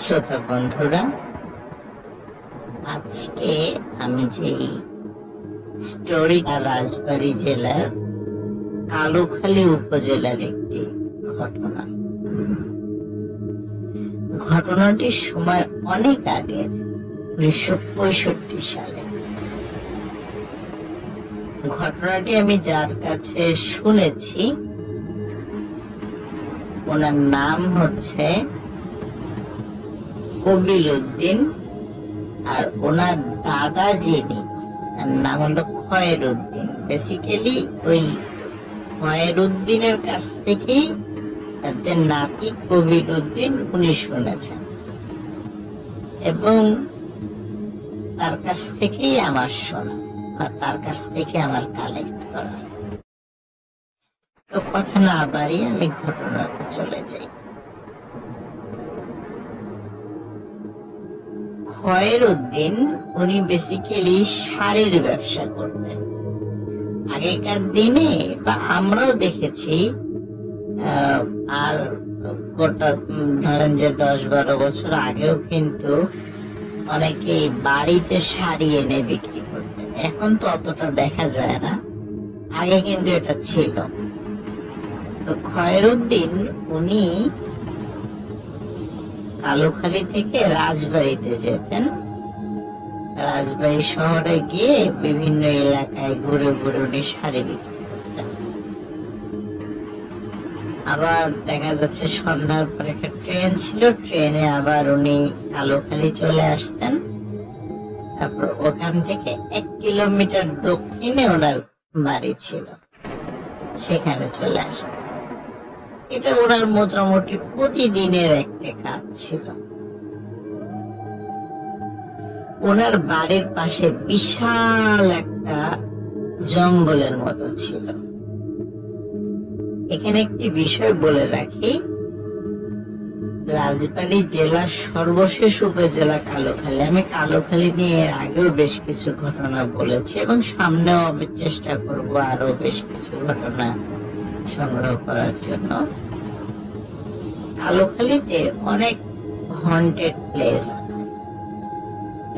শ্রোতা বন্ধুরা, আজকে আমি যে স্টোরি রাজবাড়ি জেলার কালুখালী উপজেলার একটি ঘটনা। ঘটনাটির সময় অনেক আগের উনিশশো পঁয়ষট্টি সালে। ঘটনাটি আমি যার কাছে শুনেছি, ওনার নাম হচ্ছে কবির উদ্দিন আর ওনার দাদা যিনি, তার নাম হলো খয়ের উদ্দিন বেসিক্যালি ওই খয়ের উদ্দিনের কাছ থেকেই যে নাতি কবির উদ্দিন উনি শুনেছেন। এবং তার কাছ থেকেই আমার শোনা বা তার কাছ থেকে আমার কালেক্ট করা। তো কথা না বাড়িয়ে আমি ঘটনাতে চলে যাই। খয়ের উদ্দিন, উনি বেসিক্যালি শাড়ির ব্যবসা করতেন। আগেকার দিনে, বা আমরাও দেখেছি আর গোটা ধরেন যে দশ বারো বছর আগেও কিন্তু অনেকেই বাড়িতে শাড়ি এনে বিক্রি করতেন। এখন তো অতটা দেখা যায় না। আগে কিন্তু এটা ছিল। তো খয়রুদ্দিন উনি কালুখালী থেকে রাজবাড়িতে যেতেন। রাজবাড়ি শহরে গিয়ে বিভিন্ন এলাকায় ঘুরে ঘুরে উনি শাড়ি বিক্রি করতেন। আবার দেখা যাচ্ছে সন্ধ্যার পর একটা ট্রেন ছিল, ট্রেনে আবার উনি কালুখালী চলে আসতেন। তারপর ওখান থেকে এক কিলোমিটার দক্ষিণে ওনার বাড়ি ছিল। সেখানে চলে আসতেন। এটা ওনার মোটামুটি প্রতিদিনের একটা কাজ ছিল। ওনার বাড়ির পাশে বিশাল একটা জঙ্গলের মতো ছিল। এখানে একটি বিষয় বলে রাখি রাজবাড়ী জেলার সর্বশেষ উপজেলা কালোখালী। আমি কালোখালী নিয়ে এর আগেও বেশ কিছু ঘটনা বলেছি এবং সামনেও আমি চেষ্টা করব আরও বেশ কিছু ঘটনা সংগ্রহ করার জন্য। কালোখালীতে অনেক হন্টেড প্লেস আছে।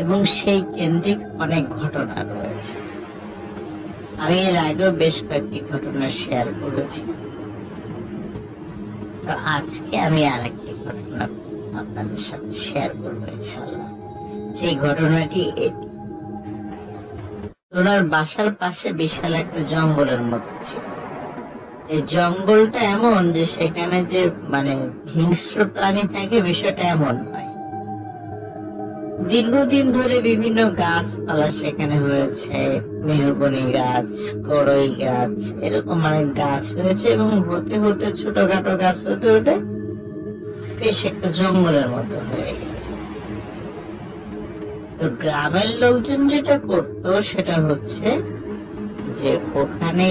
এবং সেই কেন্দ্রিক অনেক ঘটনা রয়েছে। আমি এর আগেও বেশ কয়েকটি ঘটনা শেয়ার করেছি। তো আজকে আমি আরেকটি ঘটনা আপনাদের সাথে শেয়ার করব ইনশাল্লাহ সেই ঘটনাটি এটি। ওনার বাসার পাশে বিশাল একটা জঙ্গলের মতো ছিল। জঙ্গলটা এমন যে সেখানে যে মানে হিংস্র প্রাণী থাকে, বিষয়টা এমন দীর্ঘদিন ধরে বিভিন্ন গাছপালা সেখানে হয়েছে মেহগনি গাছ কড়ই গাছ, এরকম অনেক গাছ হয়েছে এবং হতে হতে ছোটখাটো গাছ হতে হতে বেশ একটা জঙ্গলের মতো হয়ে গেছে। তো গ্রামের লোকজন যেটা করতো সেটা হচ্ছে যে ওখানে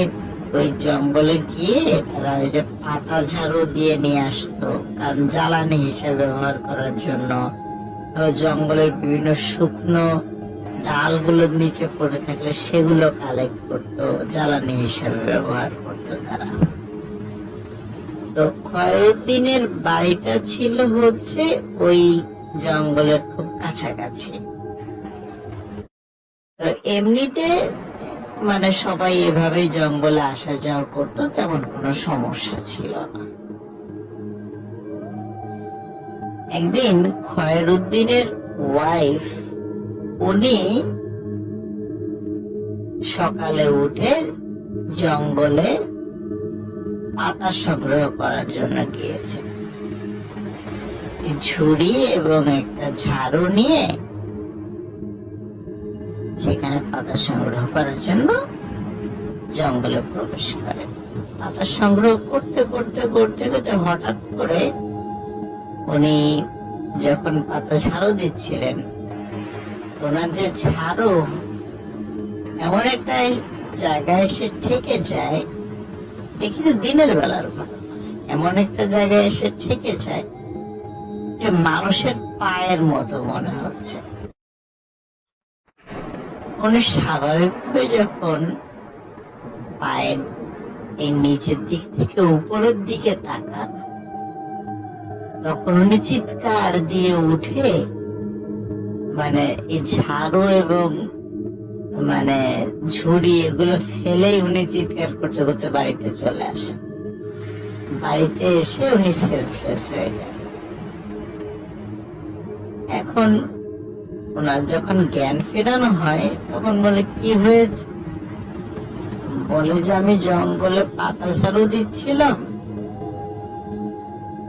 ওই জঙ্গলে গিয়ে তারা ওই যে পাতা ঝাড়ু দিয়ে নিয়ে আসতো, কারণ জ্বালানি হিসেবে ব্যবহার করার জন্য। জঙ্গলের বিভিন্ন শুকনো ডালগুলোর নিচে পড়ে থাকলে সেগুলো কালেক্ট করতো, জ্বালানি হিসেবে ব্যবহার করতো তারা। তো খয়রুদ্দিনের বাড়িটা ছিল হচ্ছে ওই জঙ্গলের খুব কাছাকাছি। তো এমনিতে মানে সবাই এভাবে জঙ্গলে আসা যাওয়া করতো, তেমন কোনো সমস্যা ছিল না। একদিন খয়রুদ্দিনের ওয়াইফ উনি সকালে উঠে জঙ্গলে পাতা সংগ্রহ করার জন্য গিয়েছে। ঝুড়ি এবং একটা ঝাড়ু নিয়ে সেখানে পাতা সংগ্রহ করার জন্য জঙ্গলে প্রবেশ করেন পাতা সংগ্রহ করতে করতে করতে করতে হঠাৎ করে উনি যখন পাতা ঝাড়ু দিচ্ছিলেন, ওনার যে ঝাড়ু এমন একটা জায়গায় এসে ঠেকে যায়, এটা কিন্তু দিনের বেলার এমন একটা জায়গায় এসে ঠেকে যায় মানুষের পায়ের মতো মনে হচ্ছে। উনি স্বাভাবিকভাবে যখন পায়ের এই নিচের দিক থেকে উপরের দিকে তাকান, তখন উনি চিৎকার দিয়ে উঠে মানে এই ঝাড়ু এবং মানে ঝুড়ি এগুলো ফেলেই উনি চিৎকার করতে করতে বাড়িতে চলে আসেন। বাড়িতে এসে উনি সেন্সলেস হয়ে যান। এখন ওনার যখন জ্ঞান ফেরানো হয়, তখন বলে, কি হয়েছে? বলে যে, আমি জঙ্গলে পাতা ঝাড়ু দিচ্ছিলাম।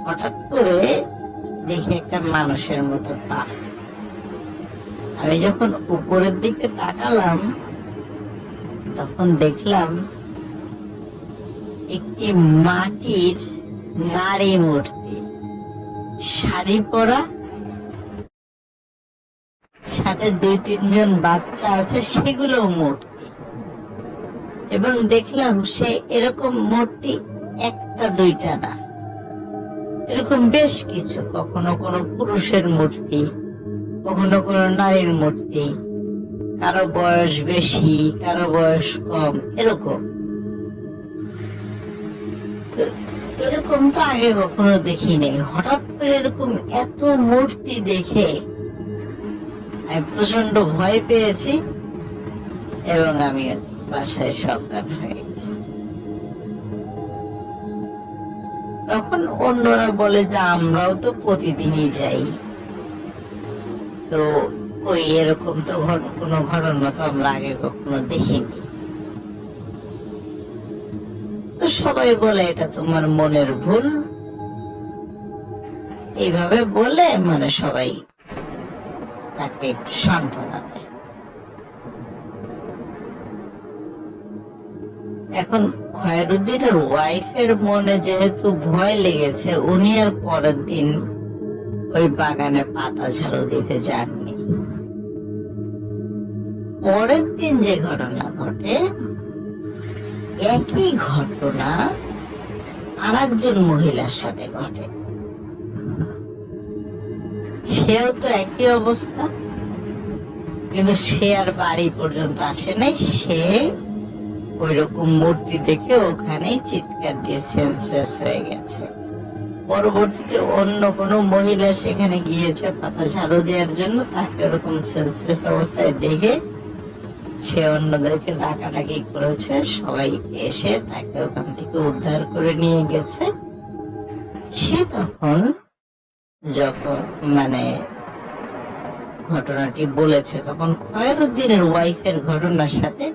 হঠাৎ করে দেখি একটা মানুষের মতো পা। আমি যখন উপরের দিকে তাকালাম, তখন দেখলাম একটি মাটির নারী মূর্তি, শাড়ি পরা সাথে দুই তিনজন বাচ্চা আছে, সেগুলো মূর্তি এবং দেখলাম সে এরকম মূর্তি একটা, দুইটা না। এরকম বেশ কিছু, কখনো কোনো পুরুষের মূর্তি, কখনো কোনো নারীর মূর্তি। কারও বয়স বেশি, কারও বয়স কম, এরকম। এরকম তো আগে কখনো দেখিনি। হঠাৎ করে এরকম এত মূর্তি দেখে আমি প্রচণ্ড ভয় পেয়েছি এবং আমি বাসায় সজ্ঞান হয়ে গেছি। তখন অন্যরা বলে, যে, আমরাও তো প্রতিদিনই যাই। তো ওই এরকম তো কোনো ঘটনা তো আমরা আগে কখনো দেখিনি। তো সবাই বলে, এটা তোমার মনের ভুল। এইভাবে বলে মানে সবাই তাকে সান্ত্বনা দেয়। এখন খয়রুদ্দিনের ওয়াইফের মনে যেহেতু ভয় লেগেছে, উনি আর পরের দিন ওই বাগানে পাতা ঝাড়ু দিতে যাননি। পরের দিন যে ঘটনা ঘটে, একই ঘটনা আর একজন মহিলার সাথে ঘটে। সেও তো একই অবস্থা। কিন্তু সে আর বাড়ি পর্যন্ত আসে নাই। সে ওই রকম মূর্তি দেখে ওখানেই চিৎকার দিয়ে সেন্সলেস হয়ে গেছে। পরবর্তীতে অন্য কোনো মহিলা সেখানে গিয়েছে পাতা ঝাড়ু দেওয়ার জন্য। তাকে ওরকম সেন্সলেস অবস্থায় দেখে সে অন্যদেরকে ডাকাডাকি করেছে। সবাই এসে তাকে ওখান থেকে উদ্ধার করে নিয়ে গেছে। সে তখন যখন মানে ঘটনাটি বলেছে, তখন খয়রুদ্দিনের ওয়াইফের ঘটনার সাথে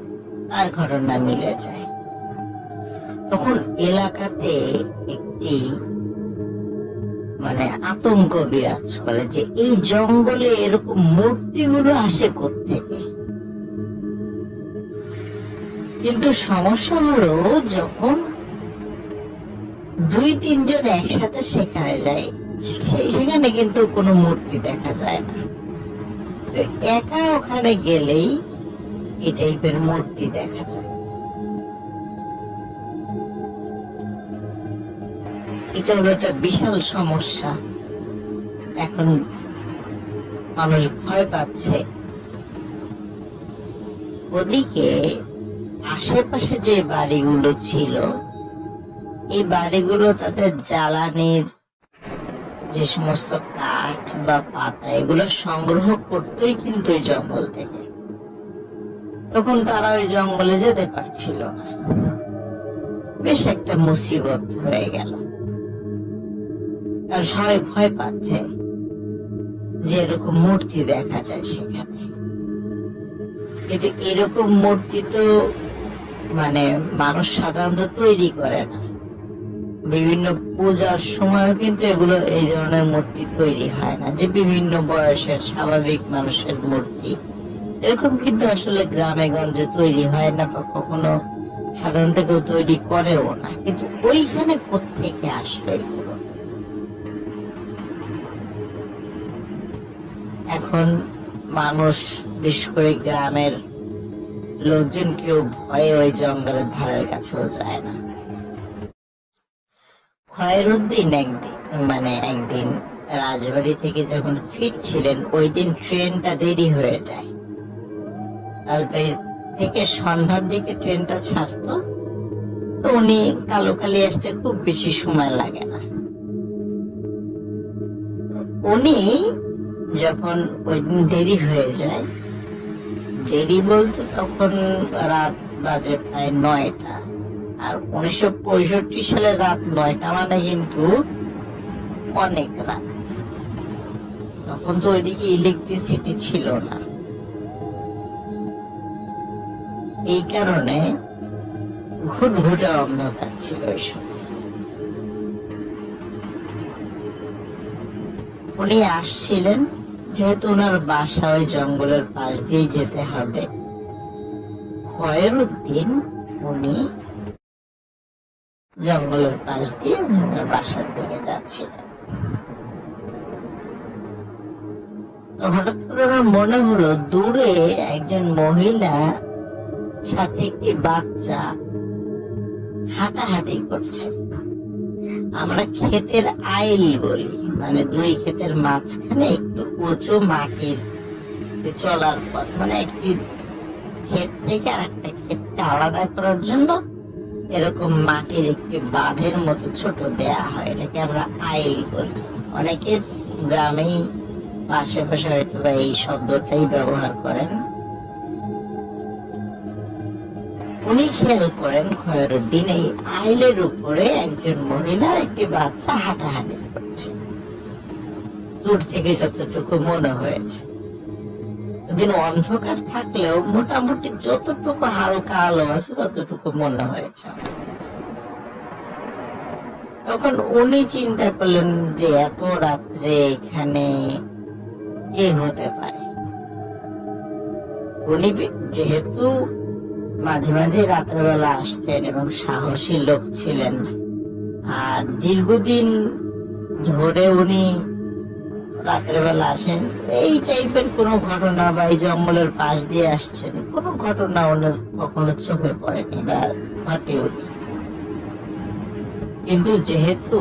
তার ঘটনা মিলে যায়। তখন এলাকাতে একটি মানে আতঙ্ক বিরাজ করে যে এই জঙ্গলে এরকম মূর্তিগুলো আসে থেকে কিন্তু সমস্যা হলো যখন দুই তিনজন একসাথে সেখানে যায় সেখানে কিন্তু কোনো মূর্তি দেখা যায় না। একা ওখানে গেলেই এই টাইপের মূর্তি দেখা যায়। এটা হলো একটা বিশাল সমস্যা। এখন মানুষ ভয় পাচ্ছে। ওদিকে আশেপাশে যে বাড়িগুলো ছিল, এই বাড়িগুলো তাদের জ্বালানির যে সমস্ত কাঠ বা পাতা এগুলো সংগ্রহ করতেই কিন্তু এই জঙ্গল থেকে। তখন তারা ওই জঙ্গলে যেতে পারছিল না। বেশ একটা মুসিবত হয়ে গেল। আর সবাই ভয় পাচ্ছে যে এরকম মূর্তি দেখা যায় সেখানে। কিন্তু এরকম মূর্তি তো মানে মানুষ সাধারণত তৈরি করে না। বিভিন্ন পূজার সময়ও কিন্তু এগুলো এই ধরনের মূর্তি তৈরি হয় না, যে বিভিন্ন বয়সের স্বাভাবিক মানুষের মূর্তি। এরকম কিন্তু আসলে গ্রামে গঞ্জে তৈরি হয় না বা কখনো সাধারণত কেউ তৈরি করেও না, কিন্তু ওইখানে কোথেকে আসলো এগুলো? এখন মানুষ, বিশেষ করে গ্রামের লোকজন কেউ ভয়ে ওই জঙ্গলের ধারের কাছেও যায় না। খয়রুদ্দিন একদিন মানে একদিন রাজবাড়ি থেকে যখন ফিরছিলেন, ওই দিন ট্রেনটা দেরি হয়ে যায়। রাজবাড়ি থেকে সন্ধ্যার দিকে ট্রেনটা তো উনি আসতে খুব বেশি সময় লাগে না। উনি যখন ওই দিন দেরি হয়ে যায়, দেরি বলতে তখন রাত বাজে প্রায় নয়টা আর উনিশশো পঁয়ষট্টি সালে রাত নয়টা মানে কিন্তু অনেক রাত। তখন তো ওইদিকে ইলেকট্রিসিটি ছিল না। এই কারণে ঘুটঘুটে অন্ধকার ছিল ওই সময়। উনি আসছিলেন যেহেতু ওনার বাসা ওই জঙ্গলের পাশ দিয়ে যেতে হবে। খয়েরুদ্দিন উনি জঙ্গলের পাশ দিয়ে উনি ওনার বাসার দিকে যাচ্ছিলেন হঠাৎ মনে হলো, দূরে একজন মহিলা সাথে একটি বাচ্চা হাঁটাহাঁটি করছে। আমরা ক্ষেতের আইল বলি মানে দুই ক্ষেতের মাঝখানে একটু উঁচু মাটির চলার পথ মানে একটি ক্ষেত থেকে আর একটা ক্ষেতকে আলাদা করার জন্য এরকম মাটির একটি বাঁধের মতো ছোট দেয়া হয়, এটাকে আমরা আইল বলি। অনেকে গ্রামেই আশেপাশে হয়তো বা এই শব্দটাই ব্যবহার করেন। উনি খেয়াল করেন, খয়রুদ্দিন, এই আইলের উপরে একজন মহিলা একটি বাচ্চা হাঁটাহাঁটি করছে। দূর থেকে যতটুকু মনে হয়েছে। দিন অন্ধকার থাকলেও মোটামুটি যতটুকু হালকা আলো আছে, ততটুকু মনে হয়েছে তখন উনি চিন্তা করলেন যে এত রাত্রে এখানে কে হতে পারে? উনি যেহেতু মাঝে মাঝে রাতের বেলা আসতেন এবং সাহসী লোক ছিলেন, আর দীর্ঘদিন ধরে উনি রাতের বেলা আসেন। এই টাইপের কোনো ঘটনা বা এই জঙ্গলের পাশ দিয়ে আসছেন, কোনো ঘটনা ওনার কখনো চোখে পড়েনি বা ঘটেওনি কিন্তু যেহেতু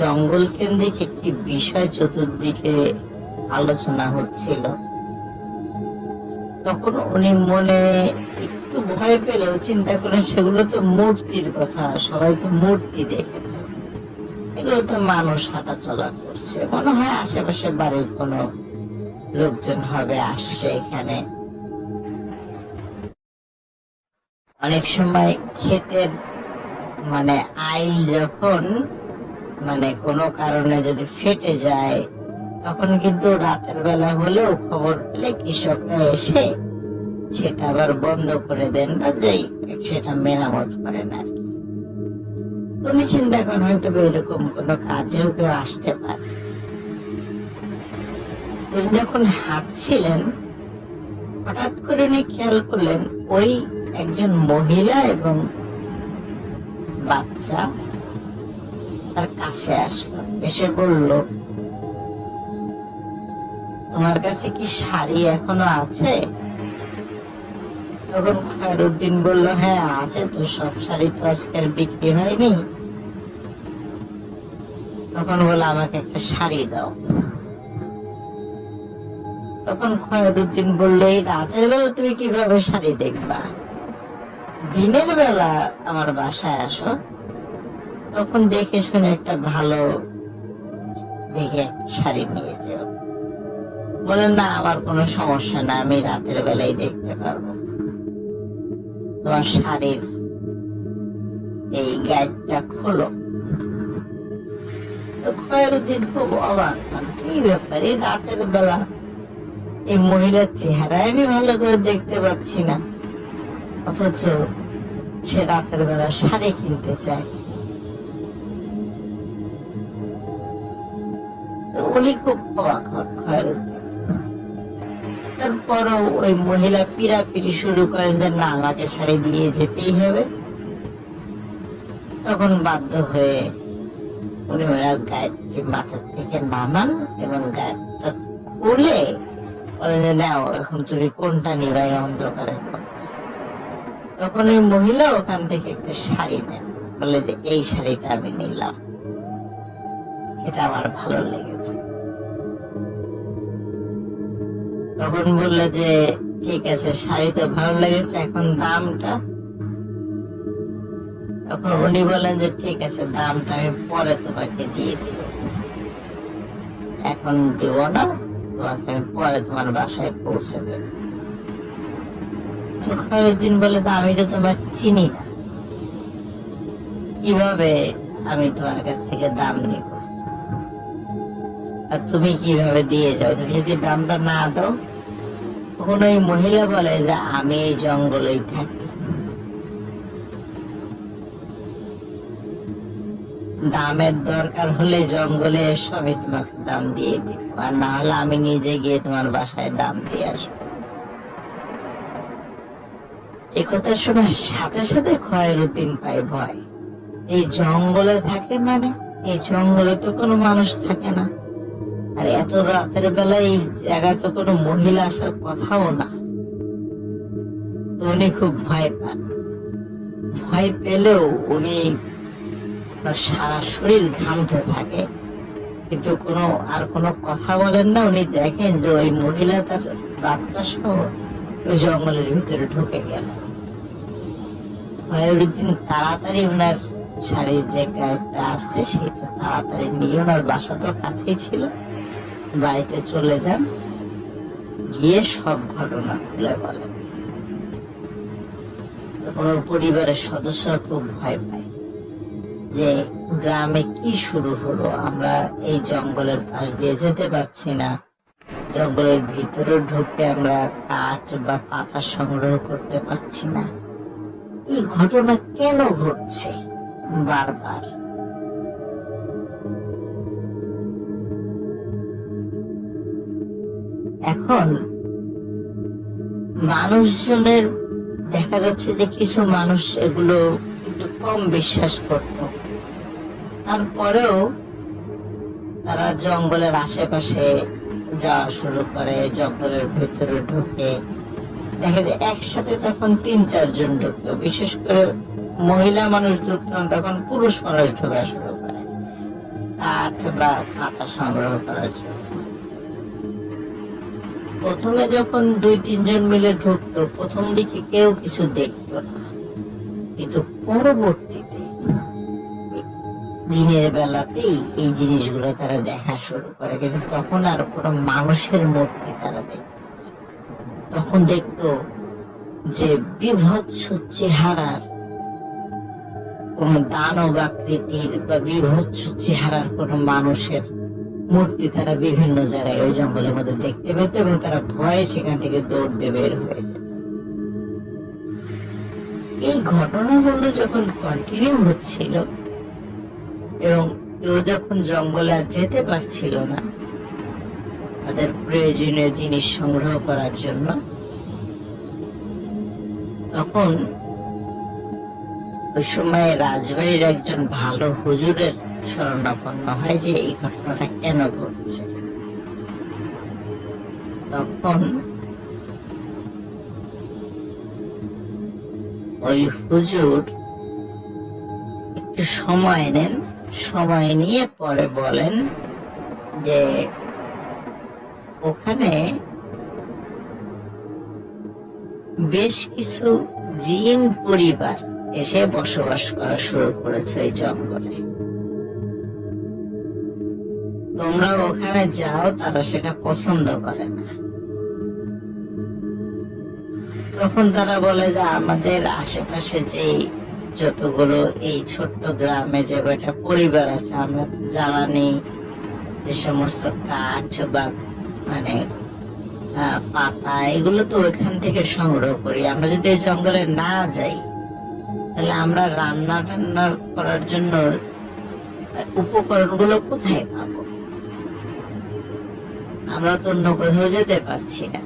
জঙ্গল কেন্দ্রিক একটি বিষয় চতুর্দিকে আলোচনা হচ্ছিল, তখন উনি মনে একটু ভয় পেলেও চিন্তা করেন, সেগুলো তো মূর্তির কথা, সবাই তো মূর্তি দেখেছে। তো মানুষ হাঁটা চলা করছে। মনে হয় আশেপাশে বাড়ির কোনো লোকজন হবে, আসছে এখানে। অনেক সময় ক্ষেতের মানে আইল যখন মানে কোনো কারণে যদি ফেটে যায়, তখন কিন্তু রাতের বেলা হলেও খবর পেলে কৃষকরা এসে সেটা আবার বন্ধ করে দেন বা যেই সেটা মেরামত করেন আর তুমি চিন্তা করো, হয়তো এরকম কোনো কাজেও কেউ আসতে পারে। উনি যখন হাঁটছিলেন, হঠাৎ করে উনি খেয়াল করলেন, ওই একজন মহিলা এবং বাচ্চা তার কাছে আসলো। এসে বলল, তোমার কাছে কি শাড়ি এখনও আছে? তখন খয়রুদ্দিন বলল হ্যাঁ আছে তো সব শাড়ি তো আজকে আর বিক্রি হয়নি। তখন আমাকে একটা শাড়ি দাও। তখন খয়রুদ্দিন বলল, এই রাতের বেলা তুমি কীভাবে শাড়ি দেখবা? দিনের বেলা আমার বাসায় আসো। তখন দেখে শুনে একটা ভালো দেখে শাড়ি নিয়ে যাও। বলেন না, আমার কোনো সমস্যা না আমি রাতের বেলায় দেখতে পারব। শাড়ির এই খোলো। খুব অবাক কি ব্যাপার? রাতের বেলা এই মহিলার চেহারা আমি ভালো করে দেখতে পাচ্ছি না। অথচ সে রাতের বেলা শাড়ি কিনতে চায়। উনি খুব অবাক হন তারপরও ওই মহিলা পিড়াপিড়ি শুরু করেন যে না, আমাকে শাড়ি দিয়ে যেতেই হবে। তখন বাধ্য হয়ে উনি ওনার গায়েরটি মাথার থেকে নামান এবং গায়েরটা খুলে বলেন যে, নাও, এখন তুমি কোনটা নিবাই অন্ধকারের মধ্যে? তখন ওই মহিলা ওখান থেকে একটা শাড়ি নেন। বলে যে, এই শাড়িটা আমি নিলাম। এটা আমার ভালো লেগেছে। তখন বললে যে, ঠিক আছে, শাড়ি তো ভালো লেগেছে, এখন দামটা। তখন উনি বলেন যে, ঠিক আছে, দামটা আমি পরে তোমাকে দিয়ে দিব। এখন দেব না, তোমাকে আমি পরে তোমার বাসায় পৌঁছে দেব। খয়রুদ্দিন বলে আমি তো তোমাকে চিনি না। কীভাবে আমি তোমার কাছ থেকে দাম নিব? আর তুমি কীভাবে দিয়ে যাও? তুমি যদি দামটা না দাও তখন ওই মহিলা বলে যে আমি এই জঙ্গলেই থাকি। দামের দরকার হলে জঙ্গলে আমি তোমাকে দাম দিয়ে দিব, আর না হলে আমি নিজে গিয়ে তোমার বাসায় দাম দিয়ে আসব। এ কথা শোনার সাথে সাথে খয়রুদ্দিন পায় ভয়। এই জঙ্গলে থাকে মানে? এই জঙ্গলে তো কোনো মানুষ থাকে না। আর এত রাতের বেলায় এই জায়গায় তো কোনো মহিলা আসার কথাও না। উনি খুব ভয় পান। ভয় পেলেও উনি সারা শরীর ঘামতে থাকে। কিন্তু কোনো, আর কোনো কথা বলেন না, উনি দেখেন যে ওই মহিলা তার বাচ্চা সহ ওই জঙ্গলের ভিতরে ঢুকে গেল। ফয়রুদ্দিন তাড়াতাড়ি ওনার শাড়ির যে গায়েবটা আছে, সেটা তাড়াতাড়ি নিয়ে ওনার বাসা তো কাছেই ছিল। বাড়িতে চলে যান, গিয়ে সব ঘটনা খুলে বলেন। তখন ওর পরিবারের সদস্যরা খুব ভয় পায় যে গ্রামে কি শুরু হলো, আমরা এই জঙ্গলের পাশ দিয়ে যেতে পারছি না। জঙ্গলের ভিতরে ঢুকে আমরা কাঠ বা পাতা সংগ্রহ করতে পারছি না। এই ঘটনা কেন ঘটছে বারবার? এখন মানুষজনের দেখা যাচ্ছে যে কিছু মানুষ এগুলো একটু কম বিশ্বাস করত। তারপরেও তারা জঙ্গলের আশেপাশে যাওয়া শুরু করে, জঙ্গলের ভেতরে ঢুকে। দেখা যায় একসাথে তখন তিন, চারজন ঢুকতো। বিশেষ করে মহিলা মানুষ ঢুকত তখন পুরুষ মানুষ ঢোকা শুরু করে। কাঠ বা পাতা সংগ্রহ করার জন্য। প্রথমে যখন দুই, তিনজন মিলে ঢুকতো, প্রথম দিকে কেউ কিছু দেখতো না। কিন্তু পরবর্তীতে দিনের বেলাতেই এই জিনিসগুলো তারা দেখা শুরু করে। কিন্তু তখন আর কোনো মানুষের মূর্তি তারা দেখতো তখন দেখতো যে বিভৎস চেহারার কোন দানব আকৃতির বা বিভৎস চেহারার কোন মানুষের মূর্তি তারা বিভিন্ন জায়গায় ওই জঙ্গলের মধ্যে দেখতে পেত এবং তারা ভয়ে সেখান থেকে দৌড় দিয়ে বের হয়ে যেত। এই ঘটনাগুলো যখন কন্টিনিউ হচ্ছিল এবং কেউ যখন জঙ্গলে আর যেতে পারছিল না, তাদের প্রয়োজনীয় জিনিস সংগ্রহ করার জন্য, তখন ওই সময় রাজবাড়ির একজন ভালো হুজুরের শরণাপন্ন হয় যে এই ঘটনাটা কেন ঘটছে। তখন ওই হুজুর একটু সময় নেন, সময় নিয়ে পরে বলেন যে ওখানে বেশ কিছু জিন পরিবার এসে বসবাস করা শুরু করেছে ওই জঙ্গলে। তোমরা ওখানে যাও, তারা সেটা পছন্দ করে না। তখন তারা বলে যে, আমাদের আশেপাশে যে যতগুলো এই ছোট্ট গ্রামে যে কয়টা পরিবার আছে, আমরা তো জ্বালানি, যে সমস্ত কাঠ বা মানে পাতা, এগুলো তো ওইখান থেকে সংগ্রহ করি। আমরা যদি এই জঙ্গলে না যাই, তাহলে আমরা রান্না টান্না করার জন্য উপকরণগুলো কোথায় পাবো? আমরা তো অন্য কোথাও যেতে পারছি না।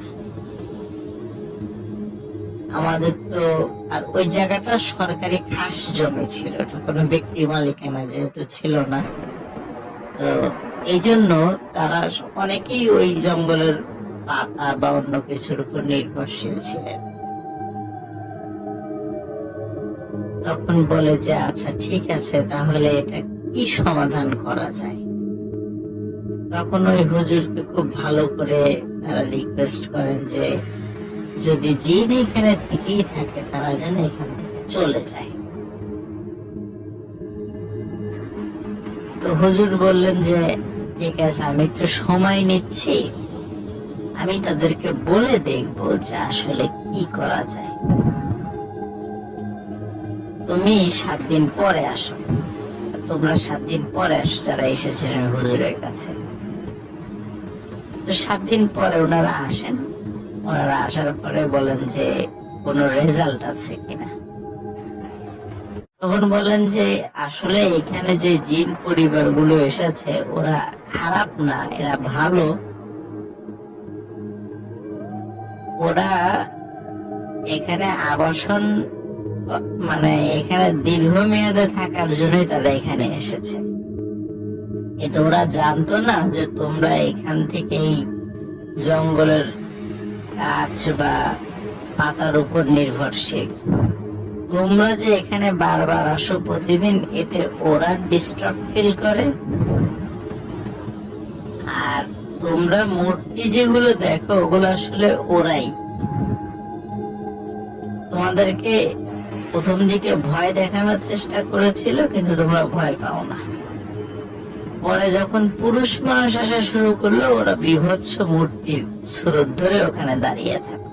আমাদের তো আর ওই জায়গাটা সরকারি খাস জমি ছিল কোনো ব্যক্তি মালিকানা যেহেতু ছিল না। তো এই জন্য তারা অনেকেই ওই জঙ্গলের পাতা বা অন্য কিছুর উপর নির্ভরশীল ছিলেন। তখন বলে যে আচ্ছা ঠিক আছে, তাহলে এটা কি সমাধান করা যায়? তখন ওই হুজুরকে খুব ভালো করে তারা রিকোয়েস্ট করেন যে, যদি জিন এখানে থেকেই থাকে, তারা যেন এখান থেকে চলে যায়। তো হুজুর বললেন যে, ঠিক আছে, আমি একটু সময় নিচ্ছি। আমি তাদেরকে বলে দেখব যে আসলে কি করা যায়। তুমি সাত দিন পরে আসো। তোমরা সাত দিন পরে আসো, যারা এসেছিলেন হুজুরের কাছে। সাত দিন পরে ওনারা আসেন। ওনারা আসার পরে বলেন যে কোনো রেজাল্ট আছে কিনা। তখন বলেন যে আসলে এখানে যে জিন পরিবারগুলো এসেছে, ওরা খারাপ না, এরা ভালো। ওরা এখানে আবাসন মানে এখানে দীর্ঘমেয়াদে থাকার জন্যই তারা এখানে এসেছে। কিন্তু ওরা জানতো না যে তোমরা এখান থেকেই জঙ্গলের কাঠ বা পাতার উপর নির্ভরশীল। তোমরা যে এখানে বারবার আসো প্রতিদিন, এতে ওরা ডিস্টার্ব ফিল করে। আর তোমরা মূর্তি যেগুলো দেখো, ওগুলো আসলে ওরাই। তোমাদেরকে প্রথম দিকে ভয় দেখানোর চেষ্টা করেছিল, কিন্তু তোমরা ভয় পাও না। পরে যখন পুরুষ মানুষ আসা শুরু করল, ওরা বিভৎস মূর্তির স্রোত ধরে ওখানে দাঁড়িয়ে থাকতো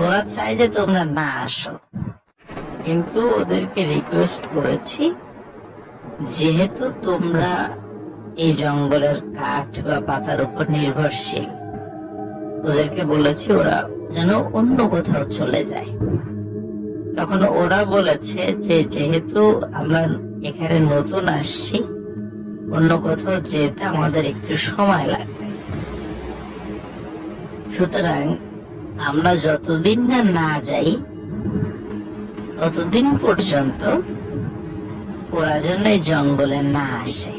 ওরা চাই যে তোমরা না আসো। কিন্তু ওদেরকে রিকোয়েস্ট করেছি, যেহেতু তোমরা এই জঙ্গলের কাঠ বা পাতার উপর নির্ভরশীল, ওদেরকে বলেছি ওরা যেন অন্য কোথাও চলে যায়। তখন ওরা বলেছে যে যেহেতু আমরা এখানে নতুন আসছি, অন্য কোথাও যেতে আমাদের একটু সময় লাগবে। সুতরাং আমরা যতদিন না না যাই, ততদিন পর্যন্ত ওরা এই জঙ্গলে না আসে।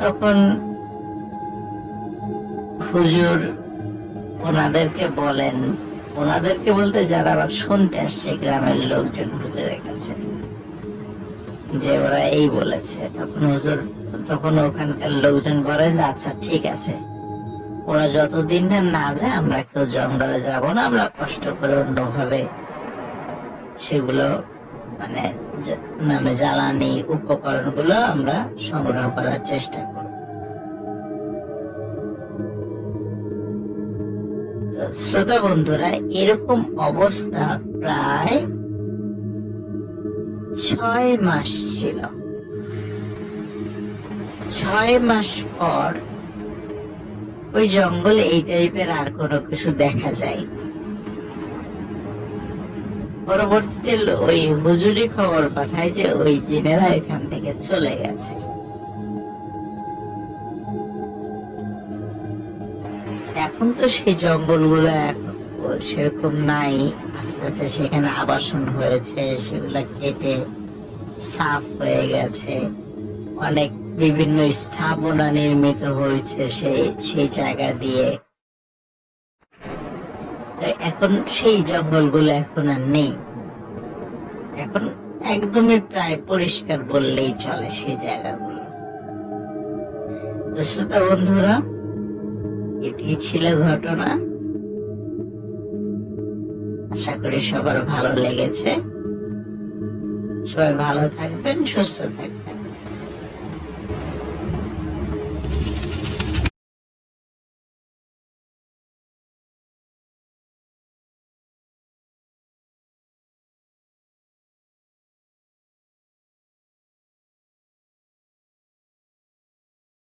তখন হুজুর ওনাদেরকে বলেন ওনাদেরকে বলতে যারা আবার শুনতে আসছে, গ্রামের লোকজন হুজুরের কাছে যে ওরা এই বলেছে, তখন হুজুর, তখন ওখানকার লোকজন বলেন যে আচ্ছা ঠিক আছে। ওরা যতদিন না না যায়, আমরা কেউ জঙ্গলে যাব না, আমরা কষ্ট করে অন্যভাবে সেগুলো মানে মানে জ্বালানি উপকরণগুলো আমরা সংগ্রহ করার চেষ্টা করব। শ্রোতা বন্ধুরা এরকম অবস্থা প্রায় ছয় মাস ছিল। ছয় মাস পর ওই জঙ্গলে এই টাইপের আর কোনো কিছু দেখা যায় পরবর্তীতে ওই হুজুরি খবর পাঠায় যে ওই জিনেরা এখান থেকে চলে গেছে। এখন তো সেই জঙ্গলগুলো সেরকম নাই। আস্তে আস্তে সেখানে আবাসন হয়েছে, সেগুলা কেটে সাফ হয়ে গেছে। অনেক বিভিন্ন স্থাপনা নির্মিত হয়েছে সেই সেই জায়গা দিয়ে। এখন সেই জঙ্গলগুলো এখন আর নেই। এখন একদমই প্রায় পরিষ্কার বললেই চলে সেই জায়গাগুলো। শ্রোতা বন্ধুরা এটি ছিল ঘটনা। আশা করি সবার ভালো লেগেছে। সবাই ভালো থাকবেন সুস্থ থাকবেন।